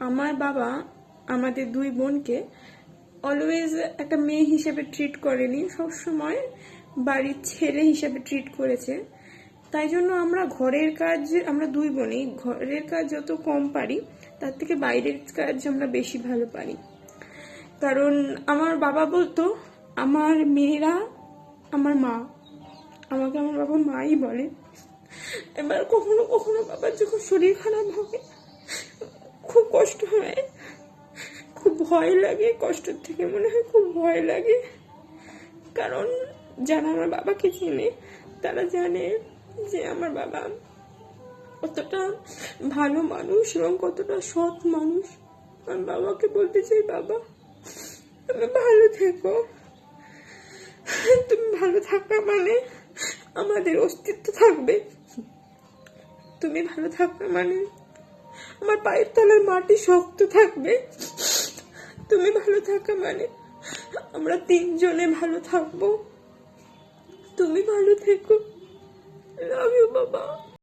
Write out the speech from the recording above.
আমার বাবা আমাদের দুই বোনকে অলওয়েজ একটা মেয়ে হিসেবে ট্রিট করেনি, সবসময় বাড়ির ছেলে হিসেবে ট্রিট করেছে। তাই জন্য আমরা ঘরের কাজ, আমরা দুই বোনই, ঘরের কাজ যত কম পারি, তার থেকে বাইরের কাজ আমরা বেশি ভালো পারি। কারণ আমার বাবা বলতো, আমার মেয়েরা আমার মা। আমাকে আমার বাবা মাই বলে। এবার কখনো কখনো বাবার যখন শরীর খারাপ হবে খুব কষ্ট হয়। খুব ভয় লাগে, কষ্টের থেকে মনে হয় খুব ভয় লাগে। কারণ যারা আমার বাবাকে চেনে, তারা জানে যে আমার বাবা কতটা ভালো মানুষ এবং কতটা সৎ মানুষ। আমার বাবাকে বলতে চাই, বাবা, তুমি ভালো থেকো। তুমি ভালো থাকা মানে আমাদের অস্তিত্ব থাকবে। তুমি ভালো থাকবে মানে আমার পায়ের তলার মাটি শক্ত থাকবে। তুমি ভালো থাকা মানে আমরা তিনজনে ভালো থাকব। তুমি ভালো থেকো।